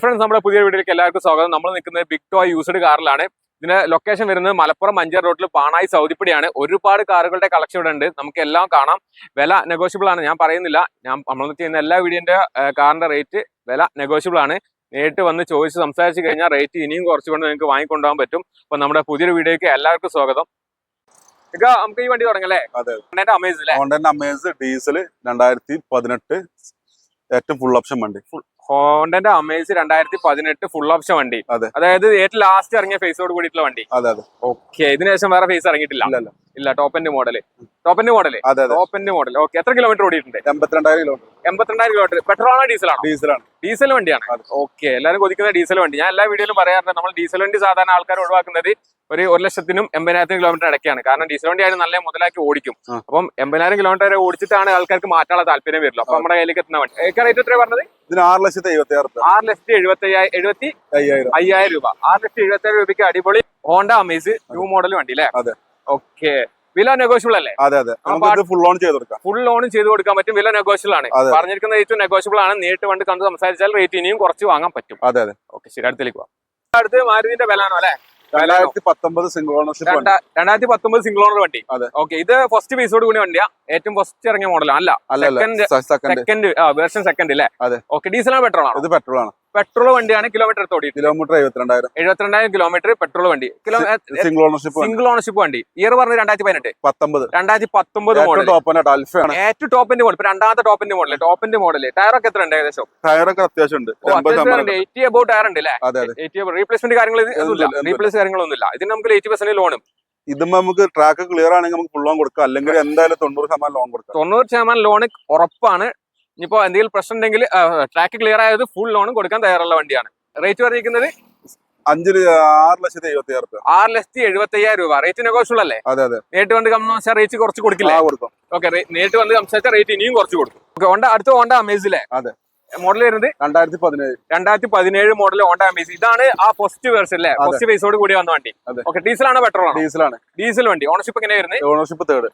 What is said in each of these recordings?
Friends നമ്മുടെ പുതിയ വീഡിയോയിലേക്ക് എല്ലാവർക്കും സ്വാഗതം. നമ്മൾ നിൽക്കുന്നത് ബിഗ് ടോയ് യൂസ്ഡ് കാറിലാണ്. ഇതിന്റെ ലൊക്കേഷൻ വരുന്നത് മലപ്പുറം മഞ്ചേർ റോഡിൽ പാണായി സൗദിപ്പടിയാണ്. ഒരുപാട് കാറുകളുടെ കളക്ഷൻ ഇവിടെ ഉണ്ട്. നമുക്ക് എല്ലാം കാണാം. വില നെഗോഷ്യബിൾ ആണ്. ഞാൻ പറയുന്നില്ല. ഞാൻ നമ്മൾ ചെയ്യുന്ന എല്ലാ വീഡിയോന്റെ കാറിന്റെ റേറ്റ് വില നെഗോഷ്യബിൾ ആണ്. നേരിട്ട് വന്ന് ചോദിച്ച് സംസാരിച്ച് കഴിഞ്ഞാൽ റേറ്റ് ഇനിയും കുറച്ചുകൊണ്ട് നിങ്ങൾക്ക് വാങ്ങിക്കൊണ്ടുപോകാൻ പറ്റും. അപ്പൊ നമ്മുടെ പുതിയൊരു വീഡിയോയ്ക്ക് എല്ലാവർക്കും സ്വാഗതം. നമുക്ക് ഈ വണ്ടി തുടങ്ങല്ലേ. അമേസ് അമേസ് ഡീസൽ രണ്ടായിരത്തി പതിനെട്ട്. ഏറ്റവും ഫുൾ ഓപ്ഷൻ വണ്ടി. ഹോണ്ടന്റെ അമേസ് രണ്ടായിരത്തി പതിനെട്ട് ഫുൾ ഓപ്ഷൻ വണ്ടി അതായത് ഏറ്റവും ലാസ്റ്റ് ഇറങ്ങിയ ഫേസോട് കൂടിയിട്ടുള്ള വണ്ടി. അതെ അതെ. ഓക്കെ ഇതിനുശേഷം വേറെ ഫേസ് ഇറങ്ങിയിട്ടില്ല. ഇല്ല, top end model top end അതെ ടോപ്പ് എൻഡ് മോഡൽ ഓക്കെ എത്ര കിലോമീറ്റർ ഓടിയിട്ടുണ്ട്? എൺപത്തിരണ്ടായിരം കിലോമീറ്റർ എൺപത്തിരണ്ടായിരം കിലോമീറ്റർ പെട്രോൾ ആണോ ഡീസലാണോ? ഡീസലാണ്. ഡീസൽ വണ്ടിയാണ്. ഓക്കെ എല്ലാവരും കൊതിക്കുന്ന ഡീസൽ വണ്ടി. ഞാൻ എല്ലാ വീഡിയോയിലും പറയാറുണ്ട് നമ്മൾ ഡീസൽ വണ്ടി സാധാരണ ആൾക്കാർ ഒഴിവാക്കുന്നത് ഒരു ഒരു ലക്ഷത്തിനും എൺപതിനായിരത്തിനും കിലോമീറ്റർ ഇടയ്ക്കാണ്. കാരണം ഡീസൽ വണ്ടി ആയാലും നല്ല മുതലാക്കി ഓടിക്കും. അപ്പം എൺപതിനായിരം കിലോമീറ്റർ വരെ ഓടിച്ചിട്ടാണ് ആൾക്കാർക്ക് മാറ്റാനുള്ള താല്പര്യം വരുള്ളൂ. അപ്പൊ നമ്മുടെ കയ്യിലേക്ക് എത്തുന്ന വണ്ടി. റേറ്റ് എത്ര പറഞ്ഞത്? ഇതിന് ആറ് ലക്ഷത്തി എഴുപത്തി ആറ് ലക്ഷത്തി എഴുപത്തി എഴുപത്തി അയ്യായിരം. രൂപ. ആറ് ലക്ഷത്തി എഴുപത്തി രൂപയ്ക്ക് അടിപൊളി ഹോണ്ട അമേസ് ന്യൂ മോഡൽ വണ്ടി അല്ലേ? അതെ. ഓക്കെ. വില നെഗോഷ്യബിൾ അല്ലേ? അതെ അതെ. ഫുൾ ഓൺ ചെയ്ത് കൊടുക്കാം. ഫുൾ ഓൺ ചെയ്ത് കൊടുക്കാൻ പറ്റും. വില നെഗോഷ്യബിൾ ആണ്. പറഞ്ഞിരിക്കുന്ന റേറ്റ് നെഗോഷ്യബിൾ ആണ്. നേരിട്ട് കണ്ട് കണ്ട് സംസാരിച്ചാൽ റേറ്റ് ഇനിയും കുറച്ച് വാങ്ങാൻ പറ്റും. അതെ അതെ. ഓക്കെ ശരി. അടുത്തേക്ക് പോവാം. അടുത്ത് മാരുതിന്റെ വില ആണോ അല്ലേ രണ്ടായിരത്തി പത്തൊമ്പത് സിംഗിൾ ഓണർ വണ്ടി. ഓക്കെ ഇത് ഫസ്റ്റ് പീസോട് കൂടി വണ്ടിയാ. ഏറ്റവും ഫസ്റ്റ് ഇറങ്ങിയ മോഡലാണ് അല്ല സെക്കൻഡ് സെക്കൻഡ് വേർഷൻ സെക്കൻഡ് അല്ലേ. ഓക്കെ ഡീസൽ ആണ് പെട്രോൾ ആണ്? ഇത് പെട്രോൾ ആണ്. പെട്രോൾ വണ്ടിയാണ് കിലോമീറ്റർ എടുത്ത് ഓടി കിലോമീറ്റർ എഴുപത്തിരണ്ടായിരം. എഴുപത്തിരണ്ടായിരം കിലോമീറ്റർ പെട്രോൾ വണ്ടി. സിംഗിൾ ഓണർഷിപ്പ് സിംഗിൾ ഓണർഷിപ്പ് വണ്ടി. ഇയർ പറഞ്ഞത് രണ്ടായിരത്തി പതിനെട്ട് പത്തൊമ്പത് രണ്ടായിരത്തി പത്തൊമ്പത്. മോഡൽ ഏറ്റവും ടോപ്പിന്റെ മോഡൽ രണ്ടാമത്തെ ടോപ്പിന്റെ മോഡൽ ടോപ്പിന്റെ മോഡൽ ടയറൊക്കെ എത്ര ഉണ്ട് ഏകദേശം? ടയറൊക്കെ അത്യാവശ്യം ഉണ്ട്. എയ്റ്റി അബൌട്ട് ടയർ ഉണ്ട്. അല്ലേ എയ്റ്റി റീപ്ലേസ്മെന്റ് കാര്യങ്ങൾ റീപ്ലേസ് കാര്യങ്ങളൊന്നും ഇല്ല ഇതിന് നമുക്ക് എയ്റ്റി പെർസെന്റ് ലോണും ഇതുമ്പോ നമുക്ക് ട്രാക്ക് ക്ലിയർ ആണെങ്കിൽ നമുക്ക് ഫുൾ ലോൺ കൊടുക്കാം. അല്ലെങ്കിൽ എന്തായാലും തൊണ്ണൂറ് ശതമാനം ലോൺ കൊടുക്കാം. തൊണ്ണൂറ് ശതമാനം ലോൺ ഉറപ്പാണ്. ഇനിയിപ്പോ എന്തെങ്കിലും പ്രശ്നം ഉണ്ടെങ്കിൽ ട്രാക്ക് ക്ലിയർ ആയത് ഫുൾ ലോണും കൊടുക്കാൻ തയ്യാറുള്ള വണ്ടിയാണ്. റേറ്റ് പറഞ്ഞിരിക്കുന്നത് അഞ്ചിൽ ആറ് ലക്ഷത്തി എഴുപത്തി രൂപ ആറ് ലക്ഷത്തി എഴുപത്തി അയ്യായിരം രൂപ റേറ്റ് നെഗോഷ്യബിൾ അല്ലേ? അതെ അതെ. നേരിട്ട് വന്ന് സംസാരിച്ചാൽ റേറ്റ് കുറച്ച് കൊടുക്കില്ല? കൊടുക്കാം. ഓക്കെ നേരിട്ട് വന്ന് സംസാരിച്ചാൽ റേറ്റ് ഇനിയും കുറച്ച് കൊടുക്കും. ഓക്കെ ഹോണ്ട അടുത്ത ഹോണ്ട അമേസിലെ അതെ. മോഡൽ വരുന്നത്? രണ്ടായിരത്തി പതിനേഴ്. രണ്ടായിരത്തി പതിനേഴ് മോഡൽ ഹോണ്ട അമേസ് ഇതാണ് ആ ഫസ്റ്റ് വേർഷൻ അല്ലേ. ഫസ്റ്റ് ഫേസോട് കൂടി വന്ന വണ്ടി. ഓക്കെ ഡീസൽ ആണോ പെട്രോൾ ആണോ? ഡീസലാണ് ഡീസൽ വണ്ടി. ഓണർഷിപ്പ് എങ്ങനെയാ വരുന്നത്? ഓണർഷിപ്പ് തേർഡ്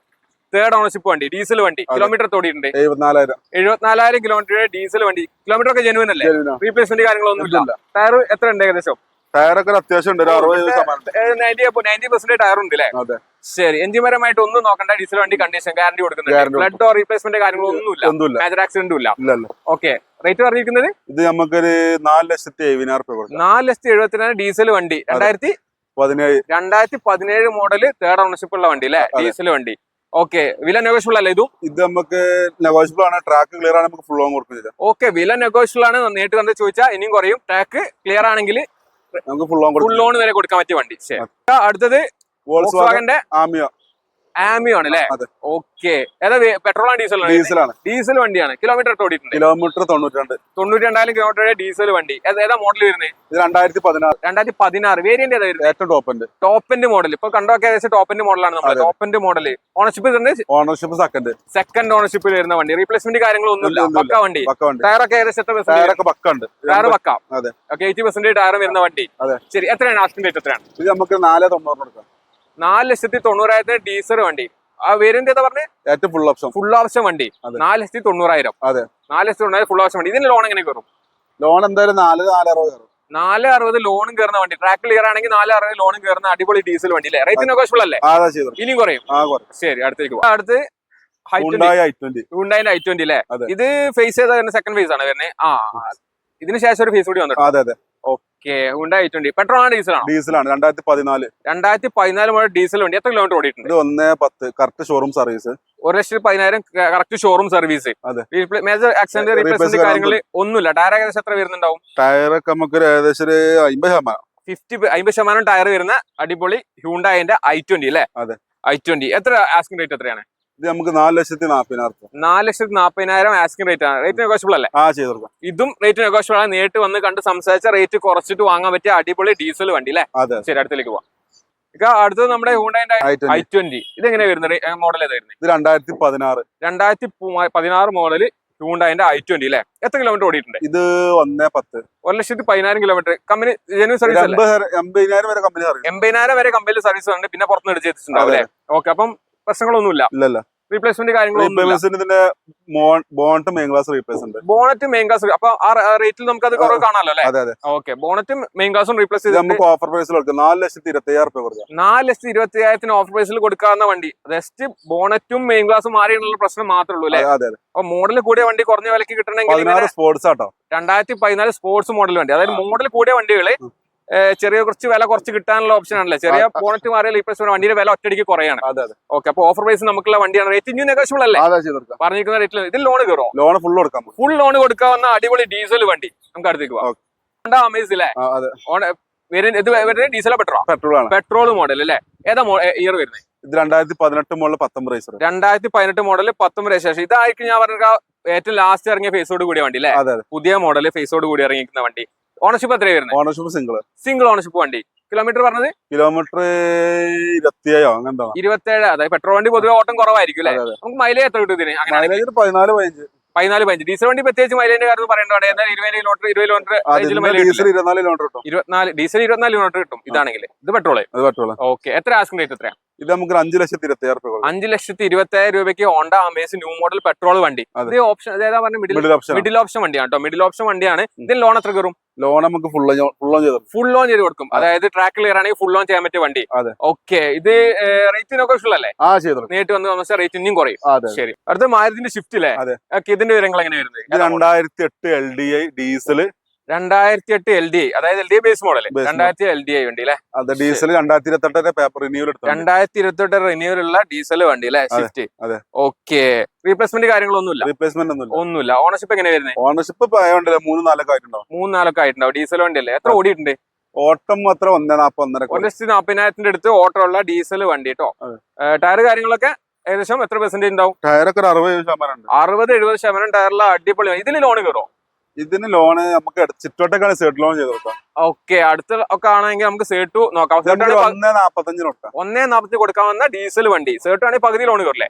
തേർഡ് ഓണർഷിപ്പ് വണ്ടി ഡീസൽ വണ്ടി കിലോമീറ്റർ തോടിയിട്ടുണ്ട്. എഴുപത്തിനാലായിരം. കിലോമീറ്റർ ഡീസൽ വണ്ടി. കിലോമീറ്റർ ഒക്കെ ജെനുവൻ അല്ലേ. റീപ്ലേസ്മെന്റ് കാര്യങ്ങളൊന്നും ഇല്ല. ടയർ എത്ര ഉണ്ട് ഏകദേശം? ടയറൊക്കെ അത്യാവശ്യം ഉണ്ട്. നയന്റി പെർസെന്റ് ടയർ ഉണ്ട് അല്ലേ? ശരി എഞ്ചിൻ പരമായിട്ട് ഒന്നും നോക്കണ്ട. ഡീസൽ വണ്ടി കണ്ടീഷൻ ഗ്യാരണ്ടി കൊടുക്കുന്നുണ്ട്. ബ്ലഡ് റീപ്ലേസ്മെന്റ് കാര്യങ്ങളൊന്നും ഇല്ല മേജർ ആക്സിഡന്റും ഇല്ല. ഓക്കെ റേറ്റ് പറഞ്ഞിരിക്കുന്നത്? ഇത് നമുക്കൊരു നാല് ലക്ഷത്തി എഴുപതിനായിരം നാല് ലക്ഷത്തി എഴുപത്തിനായിരം ഡീസൽ വണ്ടി. രണ്ടായിരത്തി പതിനേഴ്. രണ്ടായിരത്തി പതിനേഴ് മോഡൽ തേർഡ് ഓണർഷിപ്പ് ഉള്ള വണ്ടി അല്ലേ? ഡീസൽ വണ്ടി. ഓക്കെ വില നെഗോഷ്യബിൾ അല്ലേ ഇതും? ഇത് നമുക്ക് നെഗോഷ്യബിൾ ആണ്. ട്രാക്ക് ക്ലിയർ ആണ്. നമുക്ക് ഫുൾ ഓൺ കൊടുക്കുന്നില്ല. ഓക്കെ വില നെഗോഷ്യബിൾ ആണ്. നേരിട്ട് കണ്ട് ചോദിച്ചാൽ ഇനിയും കുറയും. ട്രാക്ക് ക്ലിയർ ആണെങ്കിൽ നമുക്ക് ഫുൾ ഓൺ ഫുൾ ലോൺ വരെ കൊടുക്കാൻ പറ്റിയ വണ്ടി. അടുത്തത് വോൾസ്വാഗന്റെ ആമിയോ ആമിയോ ആണ് അല്ലേ. ഓക്കെ. ഏതാ പെട്രോൾ ആണ് ഡീസൽ ഡീസലാണ്. ഡീസൽ വണ്ടിയാണ്. കിലോമീറ്റർ ഓടിയിട്ടുണ്ട്? കിലോമീറ്റർ തൊണ്ണൂറ്റി തൊണ്ണൂറ്റി രണ്ടായിരം കിലോമീറ്റർ ഡീസൽ വണ്ടി. ഏതാ- മോഡൽ വരുന്നത്? ഇത് രണ്ടായിരത്തി പതിനാറ്. രണ്ടായിരത്തി പതിനാറ്. വേരിയന്റ് ഏതാ വരുന്നത്? ഏറ്റവും ടോപ്പ് ഉണ്ട് ടോപ്പിന്റെ മോഡൽ ഇപ്പൊ കണ്ടൊക്കെ ഏകദേശം ടോപ്പിന്റെ മോഡലാണ് നമ്മൾ. ടോപ്പിന്റെ മോഡൽ ഓണർഷിപ്പ് തന്നെ ഓണർഷിപ്പ് സെക്കൻഡ് സെക്കൻഡ് ഓണർഷിപ്പിൽ വരുന്ന വണ്ടി. റീപ്ലേസ്മെന്റ് കാര്യങ്ങളൊന്നും ഇല്ല പക്ക വണ്ടി. ടയറൊക്കെ ഏകദേശം എത്ര പെർസെന്റ് ടയറൊക്കെ പക്ക ഉണ്ട്. ടയർ പക്ക. ഓക്കെ എയ്റ്റി പെർസെന്റ് ടയർ വരുന്ന വണ്ടി. അതെ. ശരി എത്രയാണ്? ആസ്റ്റിന്റെ റേറ്റ് എത്രയാണ്? ഇത് നമുക്ക് നാല് തൊണ്ണൂറ് കൊടുക്കാം. നാല് ലക്ഷത്തി തൊണ്ണൂറായിരത്തിന് ഡീസൽ വണ്ടി. ആ വേരിയന്റ് ഏതാ പറഞ്ഞത് ഫുൾ ഓപ്ഷൻ ഫുൾ ഓപ്ഷൻ വണ്ടി. നാല് ലക്ഷത്തി തൊണ്ണൂറായിരം. അതെ. നാല് ലക്ഷത്തി തൊണ്ണൂറായിരം ഫുൾ ഓപ്ഷൻ വണ്ടി. ഇതിന് ലോൺ എങ്ങനെ കയറും? ലോൺ എന്തായാലും നാല് നാല് അറുപത് കയറും. നാല് അറുപത് ലോണും കയറുന്ന വണ്ടി. ട്രാക്ക് ക്ലിയർ ആണെങ്കിൽ നാല് അറുപത് ലോണും കയറുന്ന അടിപൊളി ഡീസൽ വണ്ടി അല്ലേ? റേറ്റ് ഫുൾ അല്ലേ? ഇനി കുറയും. ശരി അടുത്തേക്ക് അടുത്ത് ഹൈ ട്വന്റി അല്ലേ? ഇത് ഫേസ് ചെയ്ത സെക്കൻഡ് ഫേസ് ആണ് വരുന്നത്. ആ ഇതിന് ശേഷം ഒരു ഫേസ് കൂടി വന്നിട്ടുണ്ട്. പെട്രോൾ ആണോ ഡീസലാണ്? രണ്ടായിരത്തി പതിനാല് രണ്ടായിരത്തി പതിനാല് മുതൽ ഡീസൽ വണ്ടി. എത്ര കിലോമീറ്റർ ഓടിയിട്ടുണ്ട്? ഒന്ന് പത്ത്. കറക്റ്റ് ഷോറൂം സർവീസ് ഒരു ലക്ഷത്തി പതിനായിരം correct showroom service. Major accident replacement കാര്യങ്ങൾ ഒന്നുമില്ല. ടയർ ഏകദേശം എത്ര വരുന്നുണ്ടാവും? ടയറൊക്കെ നമുക്ക് ഏകദേശം ഒരു അമ്പത് ശതമാനം. ഫിഫ്റ്റി അമ്പത് ശതമാനം ടയർ വരുന്ന അടിപൊളി ഹ്യൂണ്ടായിന്റെ ഐ ട്വന്റി അല്ലേ? അതെ. ഐ ട്വന്റി എത്ര ആസ്കിംഗ് റേറ്റ് എത്രയാണ്? ഇത് നമുക്ക് നാല് ലക്ഷത്തി നാപ്പതിനായിരം നാല് ലക്ഷത്തി നാപ്പതിനായിരം ആസ്കിംഗ് റേറ്റ് ആണ്. റേറ്റ് നെഗോഷ്യബിൾ അല്ലേ? ആ ചെയ്ത് കൊടുക്കാം. ഇതും റേറ്റ് നെഗോഷ്യബിൾ ആണ്. നേരിട്ട് വന്ന് കണ്ട് സംസാരിച്ച റേറ്റ് കുറച്ചിട്ട് വാങ്ങാൻ പറ്റിയ അടിപൊളി ഡീസൽ വണ്ടി അല്ലേ? അതെ ശരി അടുത്തേക്ക് പോവാം. അടുത്തത് നമ്മുടെ ഹ്യൂണ്ടായിന്റെ ഐ ട്വന്റി ഇതെങ്ങനെ വരുന്നത്? മോഡൽ ഏതാ വരുന്നത്? ഇത് രണ്ടായിരത്തി പതിനാറ്. രണ്ടായിരത്തി പതിനാറ് മോഡൽ ഹ്യൂണ്ടായിന്റെ ഐ ട്വന്റി അല്ലേ? എത്ര കിലോമീറ്റർ ഓടിയിട്ടുണ്ട്? ഇത് ഒന്നേ പത്ത്. ഒരു ലക്ഷത്തി പതിനായിരം കിലോമീറ്റർ കമ്പനി ജനുവൻ സർവീസ് എൺപതിനായിരം വരെ കമ്പനി എൺപതിനായിരം വരെ കമ്പനിയിൽ സർവീസ് ഉണ്ട്. പിന്നെ പുറത്തുനിന്ന് എടുത്തിട്ടുണ്ടാവും. അല്ലേ? ഓക്കെ അപ്പം പ്രശ്നങ്ങളൊന്നുമില്ല. ഇല്ലല്ല. റീപ്ലേസ്മെന്റ് കാര്യങ്ങളൊന്നും റീപ്ലേസ്മെന്റ് മെയിൻ ക്ലാസ് റീപ്ലേസ് ഉണ്ട് ബോണറ്റ് മെയിൻ ഗ്ലാസ് അപ്പൊ ആ റേറ്റിൽ നമുക്ക് അത് കുറവ് കാണാമല്ലോ അല്ലെ? ഓക്കെ ബോണറ്റും മെയിൻ ഗ്ലാസും റീപ്ലേസ് ചെയ്ത് നമുക്ക് ഓഫർ പ്രൈസിൽ കൊടുക്കാം. നാല് ലക്ഷത്തി ഇരുപത്തി അയ്യായിരം കൊടുക്കാം. നാല് ലക്ഷത്തി ഇരുപത്തി അയ്യായിരത്തിന് ഓഫർ പ്രൈസിൽ കൊടുക്കാവുന്ന വണ്ടി. ജസ്റ്റ് ബോണറ്റും മെയിൻ ഗ്ലാസും മാറിയുള്ള പ്രശ്നം മാത്രമേ ഉള്ളൂ അല്ലേ? അപ്പൊ മോഡൽ കൂടിയ വണ്ടി കുറഞ്ഞ വിലക്ക് കിട്ടണമെങ്കിൽ സ്പോർട്സ് ആട്ടോ. രണ്ടായിരത്തി പതിനാല് സ്പോർട്സ് മോഡൽ വണ്ടി. അതായത് മോഡൽ കൂടിയ വണ്ടികൾ ചെറിയ കുറച്ച് വില കുറച്ച് കിട്ടാനുള്ള ഓപ്ഷൻ ആണല്ലേ? ചെറിയ പോണറ്റ് മാറിയാൽ ഇപ്പൊ വണ്ടിയുടെ വില ഒറ്റയടിക്ക് കുറയാണ്. ഓക്കെ അപ്പൊ ഓഫർ പ്രൈസ് നമുക്കുള്ള വണ്ടിയാണ്. റേറ്റ് ഇനി നെഗോഷ്യബിൾ അല്ലേ? പറഞ്ഞിരിക്കുന്ന റേറ്റിൽ ഇതിൽ ലോൺ കയറും? ലോൺ ഫുൾ കൊടുക്കാം. ഫുൾ ലോൺ കൊടുക്കാവുന്ന അടിപൊളി ഡീസൽ വണ്ടി. നമുക്ക് അടുത്തേക്ക് പോകാം. അമേസ് അല്ലേ ഇത് വരുന്നത് ഡീസലോ പെട്രോൾ പെട്രോൾ ആണ്. പെട്രോൾ മോഡൽ അല്ലേ ഏതാ ഇയർ വരുന്നത് ഇത് രണ്ടായിരത്തി പതിനെട്ട് മോഡൽ പത്തൊമ്പത് റേസർ രണ്ടായിരത്തി പതിനെട്ട് മോഡൽ പത്തൊമ്പത് രജിസ്ട്രേഷൻ ഇതായിരിക്കും ഞാൻ പറഞ്ഞ ഏറ്റവും ലാസ്റ്റ് ഇറങ്ങിയ ഫേസോട് കൂടിയ വണ്ടി അല്ലേ പുതിയ മോഡൽ ഫേസോട് കൂടി ഇറങ്ങിയിരിക്കുന്ന വണ്ടി. ഓണർഷിപ്പ് എത്രയാണ് വരുന്നത് ഓണർഷിപ്പ് സിംഗിൾ സിംഗിൾ ഓണർഷിപ്പ് വണ്ടി. കിലോമീറ്റർ പറഞ്ഞത്? കിലോമീറ്റർ ഇരുപത്തിയേഴോ അങ്ങനെ എന്താണ് ഇരുപത്തേഴ് അതായത് പെട്രോൾ വണ്ടി പൊതുവെ ഓട്ടം കുറവായിരിക്കും അല്ലേ? നമുക്ക് മൈലേജ് എത്ര കിട്ടും ഇതിന്? അങ്ങനെ പതിനാല് പതിനഞ്ച്. പതിനാല് പതിനഞ്ച്. ഡീസൽ വണ്ടി പ്രത്യേകിച്ച് മൈലേജിന്റെ കാര്യം പറയേണ്ടതാണ് എന്നാൽ ഇരുപത് കിലോമീറ്റർ ഇരുപത് കിലോമീറ്റർ ഇരുപത്തിനാല് ഡീസൽ ഇരുപത്തിനാല് കിലോമീറ്റർ കിട്ടും. ഇതാണെങ്കിൽ. ഇത് പെട്രോൾ പെട്രോൾ ഓക്കെ എത്ര ആസ്കിംഗ് റേറ്റ് എത്രയാണ് ഇത് നമുക്ക് അഞ്ചു ലക്ഷത്തി ഇരുപത്തിയായിരം രൂപ അഞ്ച് ലക്ഷത്തി ഇരുപത്തിയായിരം രൂപയ്ക്ക് Honda Amaze new model petrol വണ്ടി. അതെ. ഇത് ഓപ്ഷൻ ഏതാ പറഞ്ഞ മിഡിൽ ഓപ്ഷൻ മിഡിൽ ഓപ്ഷൻ വണ്ടിയാണ് കേട്ടോ. മിഡിൽ ഓപ്ഷൻ വണ്ടിയാണ്. ഇതിന് ലോൺ എത്ര കയറും? ലോൺ നമുക്ക് ഫുൾ ഫുൾ ഓൺ ചെയ്തു ഫുൾ ലോൺ ചെയ്ത് കൊടുക്കും. അതായത് ട്രാക്ക് ക്ലിയർ ആണെങ്കിൽ ഫുൾ ലോൺ ചെയ്യാൻ പറ്റിയ വണ്ടി. ഓക്കെ ഇത് റേറ്റിനൊക്കെ ഇഷ്ടമല്ലേ ആ ചെയ്തു നേരിട്ട് വന്ന് താമസിച്ച റേറ്റ് ഇനിയും കുറയും. ശരി. അടുത്ത മാരുതിന്റെ ഷിഫ്റ്റ് അല്ലേ ഇതിന്റെ വിവരങ്ങൾ എങ്ങനെ വരുന്നത്? രണ്ടായിരത്തി എട്ട് എൽ ഡി ഐ ഡീസൽ രണ്ടായിരത്തി എട്ട് എൽ ഡി ഐ അതായത് L D I base model. രണ്ടായിരത്തി എൽ ഡി ഐ വണ്ടി അല്ലെ? അത് ഡീസൽ രണ്ടായിരത്തി ഇരുപത്തി എട്ടിന്റെ പേപ്പർ റിന്യൂവൽ രണ്ടായിരത്തി ഇരുപത്തെട്ട് റിന്യൂവൽ ഉള്ള ഡീസൽ വണ്ടി അല്ലെ? അതെ. ഓക്കെ റീപ്ലേസ്മെന്റ് കാര്യങ്ങളൊന്നുമില്ല? റീപ്ലേസ്മെന്റ് ഒന്നുമില്ല. ഒന്നുമില്ല. ഓണർഷിപ്പ് എങ്ങനെ വരുന്നത് ഓണർഷിപ്പ് ആയതുകൊണ്ടല്ലേ മൂന്ന് നാലൊക്കെ ആയിട്ടുണ്ടാവും. മൂന്ന് നാലൊക്കെ ആയിട്ടുണ്ടാവും. ഡീസൽ വണ്ടി അല്ലേ? എത്ര ഓടിയിട്ടുണ്ട്? ഓട്ടം മാത്രം ഒന്നേ നാപ്പത് ഒന്നര ഒരു ലക്ഷത്തി നാപ്പതിനായിരത്തിന്റെ അടുത്ത് ഓട്ടോ ഉള്ള ഡീസൽ വണ്ടി കേട്ടോ ടയർ കാര്യങ്ങളൊക്കെ ഏകദേശം എത്ര പെർസെന്റേജ് ഉണ്ടാവും? ടയറൊക്കെ അറുപത് ശതമാനം അറുപത് എഴുപത് ശതമാനം ടയറിലെ അടിപൊളി ഇതിൽ ലോൺ കയറും ഇതിന് ലോണ് നമുക്ക് ചുറ്റോട്ടേക്കാണ് സെറ്റ് ലോൺ ചെയ്ത് കൊടുക്കാം ഓക്കെ അടുത്ത ഒക്കെ ആണെങ്കിൽ നമുക്ക് സേട്ടു നോക്കാം. ഒന്നേ നാപ്പത്തഞ്ചിന് കൊടുക്കാം. ഒന്നേ നാപ്പത്തി കൊടുക്കാവുന്ന ഡീസൽ വണ്ടി. സേട്ടു ആണെങ്കിൽ പകുതി ലോൺ കയറില്ലേ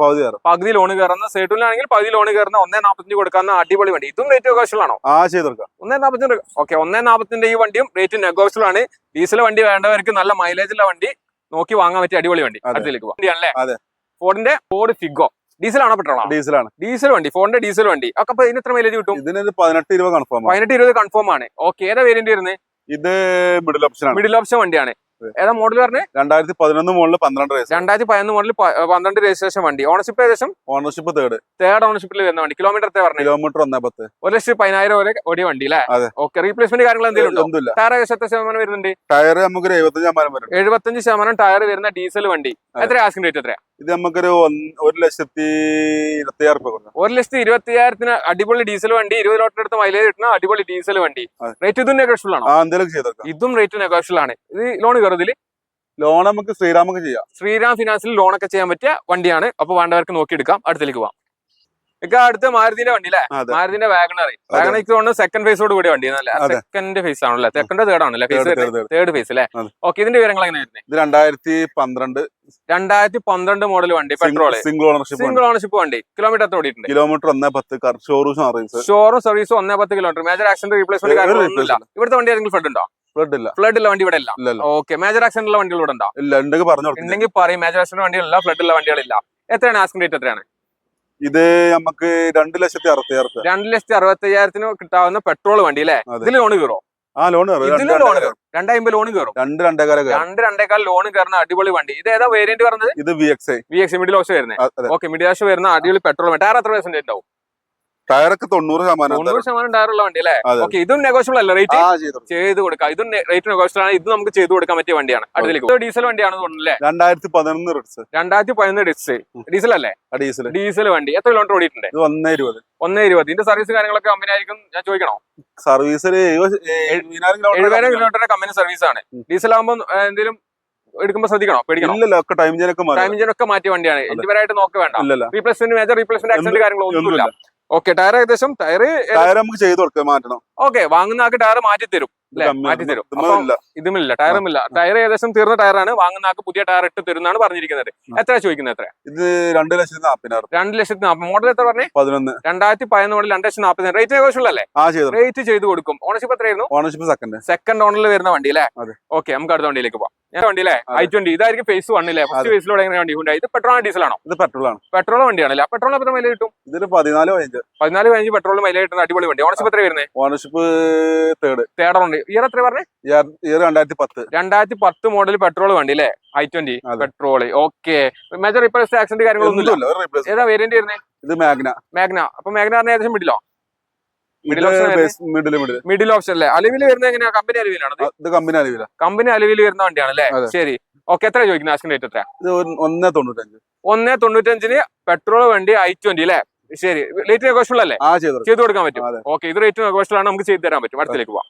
പകുതി ലോൺ കയറുന്ന സേട്ടിലാണെങ്കിൽ പകുതി ലോൺ കയറുന്ന ഒന്നേ നാപ്പത്തഞ്ച് കൊടുക്കാവുന്ന അടിപൊളി വണ്ടി. ഇതും റേറ്റ് നെഗോഷ്യബിൾ ആണോ? ആ ചെയ്ത് കൊടുക്കാം. ഒന്നേ നാപ്പത്തഞ്ച് ഓക്കെ ഒന്നേ നാപ്പത്തിന്റെ ഈ വണ്ടിയും റേറ്റ് നെഗോഷ്യൽ ആണ്. ഡീസൽ വണ്ടി വേണ്ടവർക്ക് നല്ല മൈലേജ് ഉള്ള വണ്ടി. നോക്കി വാങ്ങാൻ പറ്റിയ അടിപൊളി വണ്ടി. അടുത്തേക്ക് വണ്ടിയാണല്ലേ? ഫോർഡിന്റെ ഫോർഡ് ഫിഗോ ഡീസൽ ആണോ പെട്രോൾ ഡീസലാണ്. ഡീസൽ വണ്ടി ഫോണിന്റെ ഡീസൽ വണ്ടി. ഒക്കെ അപ്പൊ ഇതിന് എത്ര മൈലേജ് കിട്ടും? ഇതിന് പതിനെട്ട് ഇരുപത് കൺഫേം ആണ്. പതിനെട്ട് ഇരുപത് കൺഫേം ആണ്. ഓക്കെ ഏതാ വേരിയന്റ് വരുന്നത് ഇത് മിഡിൽ ഓപ്ഷൻ മിഡിൽ ഓപ്ഷൻ വണ്ടിയാണ്. ഏതാ മോഡൽ പറഞ്ഞത് രണ്ടായിരത്തി പതിനൊന്ന് മോഡൽ പന്ത്രണ്ട് രണ്ടായിരത്തി പതിനൊന്ന് മോഡൽ പന്ത്രണ്ട് രജിസ്ട്രേഷൻ വണ്ടി. ഓണർഷിപ്പ് ഏകദേശം? ഓണർഷിപ്പ് തേർഡ് തേർഡ് ഓണർഷിപ്പിൽ വരുന്ന വണ്ടി. കിലോമീറ്റർ എത്ര പറഞ്ഞു? കിലോമീറ്റർ ഒന്നേ പത്ത്. ഒരു ലക്ഷത്തി പതിനായിരം വരെ ഓടിയ വണ്ടി അല്ലേ. ഓക്കെ റീപ്ലേസ്മെന്റ് കാര്യങ്ങൾ എന്തെങ്കിലും ടയർ ഏകദേശം എത്ര ശതമാനം വരുന്നുണ്ട്? ടയർ നമുക്ക് എഴുപത്തഞ്ച് ശതമാനം വരും. എഴുപത്തഞ്ച് ശതമാനം ടയർ വരുന്ന ഡീസൽ വണ്ടി. എത്ര ആസ്കിംഗ് റേറ്റ് എത്രയാ? ഇത് നമുക്കൊരു ഒരു ലക്ഷത്തി ഇരുപത്തി ആറ് രൂപ കൊടുക്കാം. ഒരു ലക്ഷത്തി ഇരുപത്തി അയ്യായിരത്തിന് അടിപൊളി ഡീസൽ വണ്ടി ഇരുപത് ലോട്ടിനടുത്ത് മൈലേജ് കിട്ടുന്ന അടിപൊളി ഡീസൽ വണ്ടി. റേറ്റ് ഇതും നെഗോഷ്യബിൾ ആണോ? എന്തെങ്കിലും ചെയ്ത് ഇതും റേറ്റ് നെഗോഷ്യബിൾ ആണ്. ഇത് ലോൺ കയറും ഇതിൽ ലോൺ നമുക്ക് ശ്രീരാമൊക്കെ ചെയ്യാം. ശ്രീരാം ഫിനാൻസിൽ ലോൺ ഒക്കെ ചെയ്യാൻ പറ്റിയ വണ്ടിയാണ്. അപ്പൊ വേണ്ടവർക്ക് നോക്കിയെടുക്കാം. അടുത്തേക്ക് പോവാം. ഇക്ക അടുത്ത മാരുതിന്റെ വണ്ടി അല്ലേ മാരുതിന്റെ വാഗണറി വാഗണർ എനിക്ക് തോന്നുന്നു സെക്കൻഡ് ഫേസോട് കൂടി വണ്ടി സെക്കൻഡ് ഫേസ് ആണല്ലേ സെക്കൻഡ് തേർഡ് ആണല്ലേ. തേർഡ് ഫേസ് അല്ലേ. ഓക്കെ ഇതിന്റെ വിവരങ്ങൾ എങ്ങനെയായിരുന്നു ഇത് രണ്ടായിരത്തി പന്ത്രണ്ട് രണ്ടായിരത്തി പന്ത്രണ്ട് മോഡൽ വണ്ടി petrol single ownership single ownership വണ്ടി. കിലോമീറ്റർ ഓടിയിട്ടുണ്ട്? കിലോമീറ്റർ ഒന്നേ പത്ത് ഷോറൂം സർവീസ് ഷോറും സർവീസ് ഒന്നേ പത്ത് കിലോമീറ്റർ മേജർ ആക്സിഡന്റ് റീപ്ലേസ്മെന്റ് ഇവിടുത്തെ വണ്ടി ഏതെങ്കിലും ഫ്ലഡ് ഉണ്ടോ? ഫ്ലഡ് ഇല്ല. ഫ്ലഡ് ഉള്ള വണ്ടി ഇവിടെ ഇല്ല. ഓക്കെ മേജർ ആക്സിഡന്റ് ഉള്ള വണ്ടികൾ ഇവിടെ ഉണ്ടോ? ഇല്ല ഉണ്ടെങ്കിൽ പറഞ്ഞു ഉണ്ടെങ്കിൽ പറയും മേജർ ആക്സിഡന്റ് വണ്ടികളില്ല ഫ്ലഡ് ഉള്ള വണ്ടികളില്ല. എത്രയാണ്? ആസ്കിംഗ് റേറ്റ് എത്രയാണ്? ഇത് നമുക്ക് രണ്ട് ലക്ഷത്തി അറുപത്തി ആറ് രൂപ രണ്ട് ലക്ഷത്തി അറുപത്തി അയ്യായിരത്തിന് കിട്ടാവുന്ന പെട്രോൾ വണ്ടി അല്ലേ. ഇതിൽ ലോൺ കയറും ആ ലോൺ കയറും രണ്ടായിരം ലോൺ കയറും രണ്ട് രണ്ടേകാല കയറും രണ്ട് രണ്ടേക്കാൾ ലോൺ കയറുന്ന അടിപൊളി വണ്ടി. ഇത് ഏതാ വേരിയന്റ് പറഞ്ഞത്? ഇത് V X V X middle ഓഷ വരുന്നത് ഓക്കെ മിഡിൽ ഓഷ വരുന്ന അടിപൊളി പെട്രോൾ ടയർ എത്ര പെർസെന്റ് ഉണ്ടാവും? ടയറൊക്കെ തൊണ്ണൂറ് ശതമാനം തൊണ്ണൂറ് ശതമാനം ടയർ ഉള്ള വണ്ടി അല്ലേ. ഓക്കെ ഇതും നെഗോഷ്യബിൾ അല്ല? റേറ്റ് ചെയ്തു. കൊടുക്കാം. ഇതും റേറ്റ് നെഗോഷ്യബിൾ ആണ്. ഇത് നമുക്ക് ചെയ്ത് കൊടുക്കാൻ പറ്റിയ വണ്ടിയാണ്. അടുത്തേക്ക് ഡീസൽ വണ്ടിയാണ് തോന്നുന്നല്ലേ രണ്ടായിരത്തി പതിനൊന്ന് റിട്സ്. രണ്ടായിരത്തി പതിനൊന്ന് ഡിസ് ഡീസൽ അല്ലേ? ഡീസൽ ഡീസൽ വണ്ടി. എത്ര കിലോമീറ്റർ ഓടിയിട്ടുണ്ട്? ഒന്നേ ഇരുപത് ഒന്നേ ഇരുപത് ഇതിന്റെ സർവീസ് കാര്യങ്ങളൊക്കെ കമ്പനി ആയിരിക്കും. ഞാൻ ചോദിക്കണോ? സർവീസ് എഴുപതിനായിരം കിലോമീറ്റർ കമ്പനി സർവീസ് ആണ്. ഡീസൽ ആകുമ്പോൾ എന്തെങ്കിലും എടുക്കുമ്പോ ശ്രദ്ധിക്കണോ? പേടിക്കണോ? ടൈം ഒക്കെ മാറ്റിയ വണ്ടിയാണ്. എഞ്ചിനായിട്ട് നോക്ക വേണ്ട. ഇല്ലല്ലോ. റീപ്ലേസ്മെന്റ് മേജർ റീപ്ലേസ്മെന്റ് ആക്സിഡന്റ് കാര്യങ്ങളൊന്നും ഒന്നുമില്ല. ഓക്കെ ടയർ ഏകദേശം ടയർ ടയർ നമുക്ക് ചെയ്ത് കൊടുക്കാം മാറ്റണം. ഓക്കെ വാങ്ങുന്ന ആൾക്ക് ടയർ മാറ്റി തരും. മാറ്റി തരും. ഇതുമില്ല ടയറുമില്ല ടയർ ഏകദേശം തീർന്ന ടയറാണ് വാങ്ങുന്ന ആൾക്ക് പുതിയ ടയർ ഇട്ട് തരുന്നാണ് പറഞ്ഞിരിക്കുന്നത്. എത്ര ചോദിക്കുന്നത് എത്ര? ഇത് രണ്ട് ലക്ഷത്തി നാപ്പതിനായിരം രണ്ട് ലക്ഷത്തി നാൽപ്പത് മോഡൽ എത്ര പറഞ്ഞേ? പതിനൊന്ന്. രണ്ടായിരത്തി പതിനൊന്ന് മോഡൽ രണ്ട് ലക്ഷത്തി നാൽപ്പത് റേറ്റ് ആവശ്യമുള്ളല്ലേ റേറ്റ് ചെയ്ത് കൊടുക്കും. ഓണർഷിപ്പ് എത്രയായിരുന്നു? ഓണർഷിപ്പ് സെക്കൻഡ് സെക്കൻഡ് ഓണറിൽ വരുന്ന വണ്ടി അല്ലേ. ഓക്കെ നമുക്ക് അടുത്ത വണ്ടിയിലേക്ക് പോവാം. വണ്ടി അല്ലേ. ഐ ട്വന്റി ഇതായിരിക്കും ഫേസ് വൺ അല്ലേ ഫസ്റ്റ്. ഫേസിലൂടെ എങ്ങനെ വണ്ടി ഉണ്ടായി ഇത് പെട്രോൾ ഡീസൽ ആണോ? ഇത് പെട്രോൾ ആണ്. പെട്രോൾ വണ്ടിയാണല്ലേ? പെട്രോൾ എത്ര മൈലേജ് കിട്ടും? ഇതിന് പതിനാല് പതിനഞ്ച് പതിനാല് പതിനഞ്ച് പെട്രോൾ മൈലേജ് കിട്ടുന്ന അടിപൊളി വണ്ടി. ഓണർഷിപ്പ് എത്ര വരുന്നത് ഓണർഷിപ്പ് തേർഡ് തേർഡ് ഉണ്ട് ഇയർ എത്ര പറഞ്ഞേ? ഇയർ രണ്ടായിരത്തി പത്ത് രണ്ടായിരത്തി പത്ത് മോഡൽ പെട്രോൾ വണ്ടി അല്ലേ I twenty petrol okay major repairs accident കാര്യങ്ങളൊന്നുമില്ല? ഒന്നുമില്ല. ഏതാ വേരിയന്റ് വരുന്നത് ഇത് മാഗ്ന മാഗ്ന അപ്പൊ മാഗ്ന പറഞ്ഞ ഏകദേശം മിഡിലോ ഇത് Middle option വരുന്നത്? മിഡിൽ ഓപ്ഷൻ അല്ലേ? അലവിൽ വരുന്ന എങ്ങനെയാ? കമ്പനി അലവിലാണ് ഇത്? കമ്പനി അറിയില്ല കമ്പനി അലവിൽ വരുന്ന വണ്ടിയാണ് അല്ലേ? ശരി. ഓക്കെ എത്ര ചോദിക്കുന്നത്? ആസ്കിന് റേറ്റ് എത്ര ഒന്നേ തൊണ്ണൂറ്റഞ്ച്. ഒന്നേ തൊണ്ണൂറ്റഞ്ചിന് പെട്രോൾ വണ്ടി ഐ ട്വന്റി അല്ലേ? ശരി. ലേറ്റ് നെഗോഷ്യബിൾ അല്ലേ? ചെയ്തു കൊടുക്കാൻ പറ്റും. ഓക്കെ ഇത് റേറ്റ് നെഗോഷ്യബിൾ ആണ്. നമുക്ക് ചെയ്തു തരാൻ പറ്റും. അടുത്തേക്ക് പോവാം.